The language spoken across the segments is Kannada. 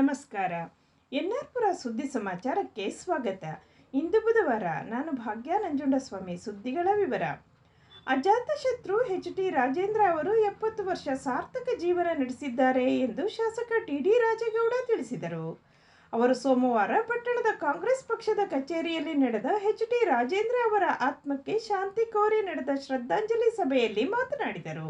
ನಮಸ್ಕಾರ. ಎನ್ಆರ್ಪುರ ಸುದ್ದಿ ಸಮಾಚಾರಕ್ಕೆ ಸ್ವಾಗತ. ಇಂದು ಬುಧವಾರ ನಾನು ಭಾಗ್ಯ ನಂಜುಂಡಸ್ವಾಮಿ ಸುದ್ದಿಗಳ ವಿವರ. ಅಜಾತಶತ್ರು ಎಚ್ ಟಿ ರಾಜೇಂದ್ರ ಅವರು ಎಪ್ಪತ್ತು ವರ್ಷ ಸಾರ್ಥಕ ಜೀವನ ನಡೆಸಿದ್ದಾರೆ ಎಂದು ಶಾಸಕ ಟಿ ಡಿ ರಾಜೇಗೌಡ ತಿಳಿಸಿದರು. ಅವರು ಸೋಮವಾರ ಪಟ್ಟಣದ ಕಾಂಗ್ರೆಸ್ ಪಕ್ಷದ ಕಚೇರಿಯಲ್ಲಿ ನಡೆದ ಎಚ್ ಟಿ ರಾಜೇಂದ್ರ ಅವರ ಆತ್ಮಕ್ಕೆ ಶಾಂತಿ ಕೋರಿ ನಡೆದ ಶ್ರದ್ಧಾಂಜಲಿ ಸಭೆಯಲ್ಲಿ ಮಾತನಾಡಿದರು.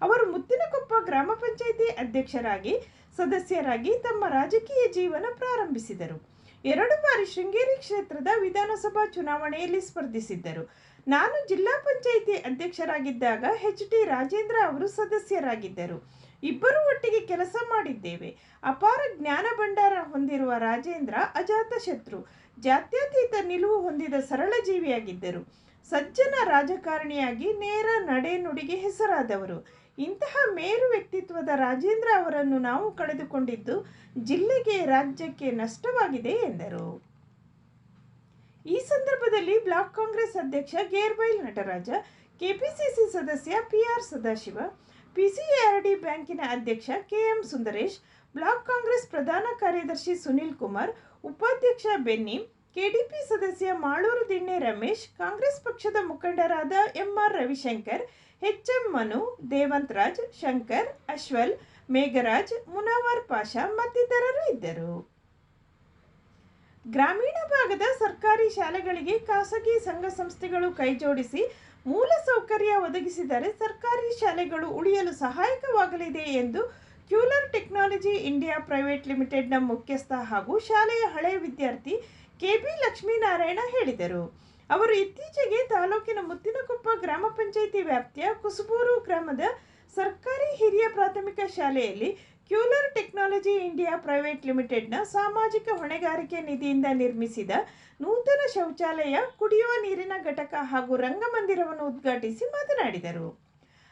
ಅವರು ಮುತ್ತಿನಕೊಪ್ಪ ಗ್ರಾಮ ಪಂಚಾಯಿತಿ ಅಧ್ಯಕ್ಷರಾಗಿ ಸದಸ್ಯರಾಗಿ ತಮ್ಮ ರಾಜಕೀಯ ಜೀವನ ಪ್ರಾರಂಭಿಸಿದರು. ಎರಡು ಬಾರಿ ಶೃಂಗೇರಿ ಕ್ಷೇತ್ರದ ವಿಧಾನಸಭಾ ಚುನಾವಣೆಯಲ್ಲಿ ಸ್ಪರ್ಧಿಸಿದ್ದರು. ನಾನು ಜಿಲ್ಲಾ ಪಂಚಾಯಿತಿ ಅಧ್ಯಕ್ಷರಾಗಿದ್ದಾಗ ಎಚ್ ಟಿ ರಾಜೇಂದ್ರ ಅವರು ಸದಸ್ಯರಾಗಿದ್ದರು. ಇಬ್ಬರು ಒಟ್ಟಿಗೆ ಕೆಲಸ ಮಾಡಿದ್ದೇವೆ. ಅಪಾರ ಜ್ಞಾನ ಭಂಡಾರ ಹೊಂದಿರುವ ರಾಜೇಂದ್ರ ಅಜಾತ ಶತ್ರು. ಜಾತ್ಯತೀತ ನಿಲುವು ಹೊಂದಿದ ಸರಳ ಜೀವಿಯಾಗಿದ್ದರು. ಸಜ್ಜನ ರಾಜಕಾರಣಿಯಾಗಿ ನೇರ ನಡೆ ನುಡಿಗೆ ಹೆಸರಾದವರು. ಇಂತಹ ಮೇರು ವ್ಯಕ್ತಿತ್ವದ ರಾಜೇಂದ್ರ ಅವರನ್ನು ನಾವು ಕಳೆದುಕೊಂಡಿದ್ದು ಜಿಲ್ಲೆಗೆ ರಾಜ್ಯಕ್ಕೆ ನಷ್ಟವಾಗಿದೆ ಎಂದರು. ಈ ಸಂದರ್ಭದಲ್ಲಿ ಬ್ಲಾಕ್ ಕಾಂಗ್ರೆಸ್ ಅಧ್ಯಕ್ಷ ಗೇರ್ಬೈಲ್ ನಟರಾಜ, ಕೆಪಿಸಿಸಿ ಸದಸ್ಯ ಪಿಆರ್ ಸದಾಶಿವ ಪಿಸಿಎಆರ್ಡಿ ಬ್ಯಾಂಕಿನ ಅಧ್ಯಕ್ಷ ಕೆಎಂ ಸುಂದರೇಶ್, ಬ್ಲಾಕ್ ಕಾಂಗ್ರೆಸ್ ಪ್ರಧಾನ ಕಾರ್ಯದರ್ಶಿ ಸುನಿಲ್ ಕುಮಾರ್, ಉಪಾಧ್ಯಕ್ಷ ಬೆನ್ನಿ ಕೆಡಿಪಿ ಸದಸ್ಯ ಮಾಳೂರು ದಿಣ್ಣೆ ರಮೇಶ್, ಕಾಂಗ್ರೆಸ್ ಪಕ್ಷದ ಮುಖಂಡರಾದ ಎಂಆರ್ ರವಿಶಂಕರ್, ಎಚ್ಎಂ ಮನು, ದೇವಂತರಾಜ್, ಶಂಕರ್, ಅಶ್ವಲ್, ಮೇಘರಾಜ್, ಮುನಾವರ್ ಪಾಷಾ ಮತ್ತಿತರರು ಇದ್ದರು. ಗ್ರಾಮೀಣ ಭಾಗದ ಸರ್ಕಾರಿ ಶಾಲೆಗಳಿಗೆ ಖಾಸಗಿ ಸಂಘ ಸಂಸ್ಥೆಗಳು ಕೈಜೋಡಿಸಿ ಮೂಲ ಸೌಕರ್ಯ ಒದಗಿಸಿದರೆ ಸರ್ಕಾರಿ ಶಾಲೆಗಳು ಉಳಿಯಲು ಸಹಾಯಕವಾಗಲಿದೆ ಎಂದು ಕ್ಯೂಲರ್ ಟೆಕ್ನಾಲಜಿ ಇಂಡಿಯಾ ಪ್ರೈವೇಟ್ ಲಿಮಿಟೆಡ್ನ ಮುಖ್ಯಸ್ಥ ಹಾಗೂ ಶಾಲೆಯ ಹಳೆಯ ವಿದ್ಯಾರ್ಥಿ ಕೆಬಿ ಲಕ್ಷ್ಮೀನಾರಾಯಣ ಹೇಳಿದರು. ಅವರು ಇತ್ತೀಚೆಗೆ ತಾಲೂಕಿನ ಮುತ್ತಿನಕೊಪ್ಪ ಗ್ರಾಮ ಪಂಚಾಯಿತಿ ವ್ಯಾಪ್ತಿಯ ಕುಸುಬೂರು ಗ್ರಾಮದ ಸರ್ಕಾರಿ ಹಿರಿಯ ಪ್ರಾಥಮಿಕ ಶಾಲೆಯಲ್ಲಿ ಕ್ಯೂಲರ್ ಟೆಕ್ನಾಲಜಿ ಇಂಡಿಯಾ ಪ್ರೈವೇಟ್ ಲಿಮಿಟೆಡ್ನ ಸಾಮಾಜಿಕ ಹೊಣೆಗಾರಿಕೆ ನಿಧಿಯಿಂದ ನಿರ್ಮಿಸಿದ ನೂತನ ಶೌಚಾಲಯ, ಕುಡಿಯುವ ನೀರಿನ ಘಟಕ ಹಾಗೂ ರಂಗಮಂದಿರವನ್ನು ಉದ್ಘಾಟಿಸಿ ಮಾತನಾಡಿದರು.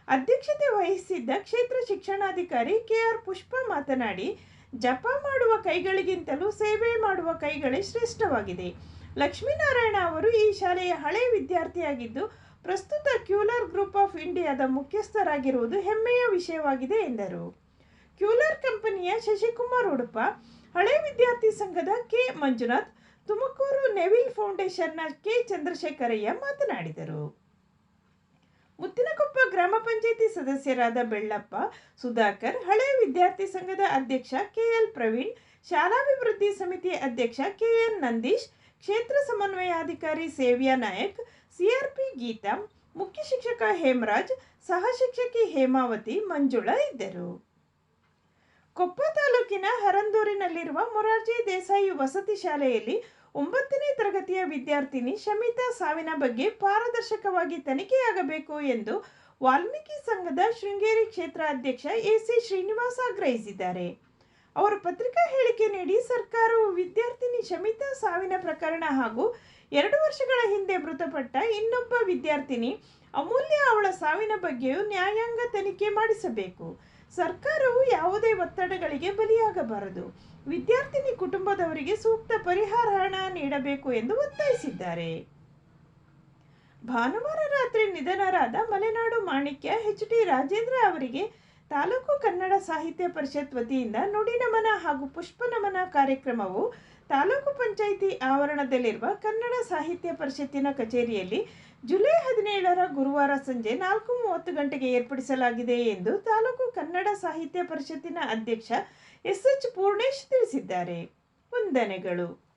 ಅಧ್ಯಕ್ಷತೆ ವಹಿಸಿದ್ದ ಕ್ಷೇತ್ರ ಶಿಕ್ಷಣಾಧಿಕಾರಿ ಕೆಆರ್ ಪುಷ್ಪ ಮಾತನಾಡಿ ಜಪ ಮಾಡುವ ಕೈಗಳಿಗಿಂತಲೂ ಸೇವೆ ಮಾಡುವ ಕೈಗಳೇ ಶ್ರೇಷ್ಠವಾಗಿದೆ. ಲಕ್ಷ್ಮೀನಾರಾಯಣ ಅವರು ಈ ಶಾಲೆಯ ಹಳೆ ವಿದ್ಯಾರ್ಥಿಯಾಗಿದ್ದು, ಪ್ರಸ್ತುತ ಕ್ಯೂಲರ್ ಗ್ರೂಪ್ ಆಫ್ ಇಂಡಿಯಾದ ಮುಖ್ಯಸ್ಥರಾಗಿರುವುದು ಹೆಮ್ಮೆಯ ವಿಷಯವಾಗಿದೆ ಎಂದರು. ಕ್ಯೂಲರ್ ಕಂಪನಿಯ ಶಶಿಕುಮಾರ್ ಉಡುಪ, ಹಳೆ ವಿದ್ಯಾರ್ಥಿ ಸಂಘದ ಕೆ. ಮಂಜುನಾಥ್, ತುಮಕೂರು ನೆವಿಲ್ ಫೌಂಡೇಶನ್ನ ಕೆ. ಚಂದ್ರಶೇಖರಯ್ಯ ಮಾತನಾಡಿದರು. ಗ್ರಾಮ ಪಂಚಾಯಿತಿ ಸದಸ್ಯರಾದ ಬೆಳ್ಳಪ್ಪ, ಸುಧಾಕರ್ ಹಳೆ ವಿದ್ಯಾರ್ಥಿ ಸಂಘದ ಅಧ್ಯಕ್ಷ ಕೆಎಲ್ ಪ್ರವೀಣ್, ಶಾಲಾಭಿವೃದ್ಧಿ ಸಮಿತಿ ಅಧ್ಯಕ್ಷ ಕೆಎನ್ ನಂದೀಶ್, ಕ್ಷೇತ್ರ ಸಮನ್ವಯಾಧಿಕಾರಿ ಸೇವ್ಯಾ ನಾಯಕ್, ಸಿಆರ್ಪಿ ಗೀತಾ, ಮುಖ್ಯ ಶಿಕ್ಷಕ ಹೇಮರಾಜ್, ಸಹ ಶಿಕ್ಷಕಿ ಹೇಮಾವತಿ, ಮಂಜುಳಾ ಇದ್ದರು. ಕೊಪ್ಪ ತಾಲೂಕಿನ ಹರಂದೂರಿನಲ್ಲಿರುವ ಮೊರಾರ್ಜಿ ದೇಸಾಯಿ ವಸತಿ ಶಾಲೆಯಲ್ಲಿ ಒಂಬತ್ತನೇ ತರಗತಿಯ ವಿದ್ಯಾರ್ಥಿನಿ ಶಮಿತಾ ಸಾವಿನ ಬಗ್ಗೆ ಪಾರದರ್ಶಕವಾಗಿ ತನಿಖೆಯಾಗಬೇಕು ಎಂದು ವಾಲ್ಮೀಕಿ ಸಂಘದ ಶೃಂಗೇರಿ ಕ್ಷೇತ್ರ ಅಧ್ಯಕ್ಷ ಎಸಿ ಶ್ರೀನಿವಾಸ್ ಆಗ್ರಹಿಸಿದ್ದಾರೆ. ಅವರು ಪತ್ರಿಕಾ ಹೇಳಿಕೆ ನೀಡಿ ಸರ್ಕಾರವು ವಿದ್ಯಾರ್ಥಿನಿ ಶಮಿತಾ ಸಾವಿನ ಪ್ರಕರಣ ಹಾಗೂ ಎರಡು ವರ್ಷಗಳ ಹಿಂದೆ ಮೃತಪಟ್ಟ ಇನ್ನೊಬ್ಬ ವಿದ್ಯಾರ್ಥಿನಿ ಅಮೂಲ್ಯ ಅವಳ ಸಾವಿನ ಬಗ್ಗೆಯೂ ನ್ಯಾಯಾಂಗ ತನಿಖೆ ಮಾಡಿಸಬೇಕು. ಸರ್ಕಾರವು ಯಾವುದೇ ಒತ್ತಡಗಳಿಗೆ ಬಲಿಯಾಗಬಾರದು. ವಿದ್ಯಾರ್ಥಿನಿ ಕುಟುಂಬದವರಿಗೆ ಸೂಕ್ತ ಪರಿಹಾರ ಹಣ ನೀಡಬೇಕು ಎಂದು ಒತ್ತಾಯಿಸಿದ್ದಾರೆ. ಭಾನುವಾರ ರಾತ್ರಿ ನಿಧನರಾದ ಮಲೆನಾಡು ಮಾಣಿಕ್ಯ ಎಚ್ ಟಿ ರಾಜೇಂದ್ರ ಅವರಿಗೆ ತಾಲೂಕು ಕನ್ನಡ ಸಾಹಿತ್ಯ ಪರಿಷತ್ ವತಿಯಿಂದ ನುಡಿ ನಮನ ಹಾಗೂ ಪುಷ್ಪ ನಮನ ಕಾರ್ಯಕ್ರಮವು ತಾಲೂಕು ಪಂಚಾಯಿತಿ ಆವರಣದಲ್ಲಿರುವ ಕನ್ನಡ ಸಾಹಿತ್ಯ ಪರಿಷತ್ತಿನ ಕಚೇರಿಯಲ್ಲಿ ಜುಲೈ ಹದಿನೇಳರ ಗುರುವಾರ ಸಂಜೆ ನಾಲ್ಕು ಮೂವತ್ತು ಗಂಟೆಗೆ ಏರ್ಪಡಿಸಲಾಗಿದೆ ಎಂದು ತಾಲೂಕು ಕನ್ನಡ ಸಾಹಿತ್ಯ ಪರಿಷತ್ತಿನ ಅಧ್ಯಕ್ಷ ಎಸ್ ಎಚ್ ಪೂರ್ಣೇಶ್ ತಿಳಿಸಿದ್ದಾರೆ. ವಂದನೆಗಳು.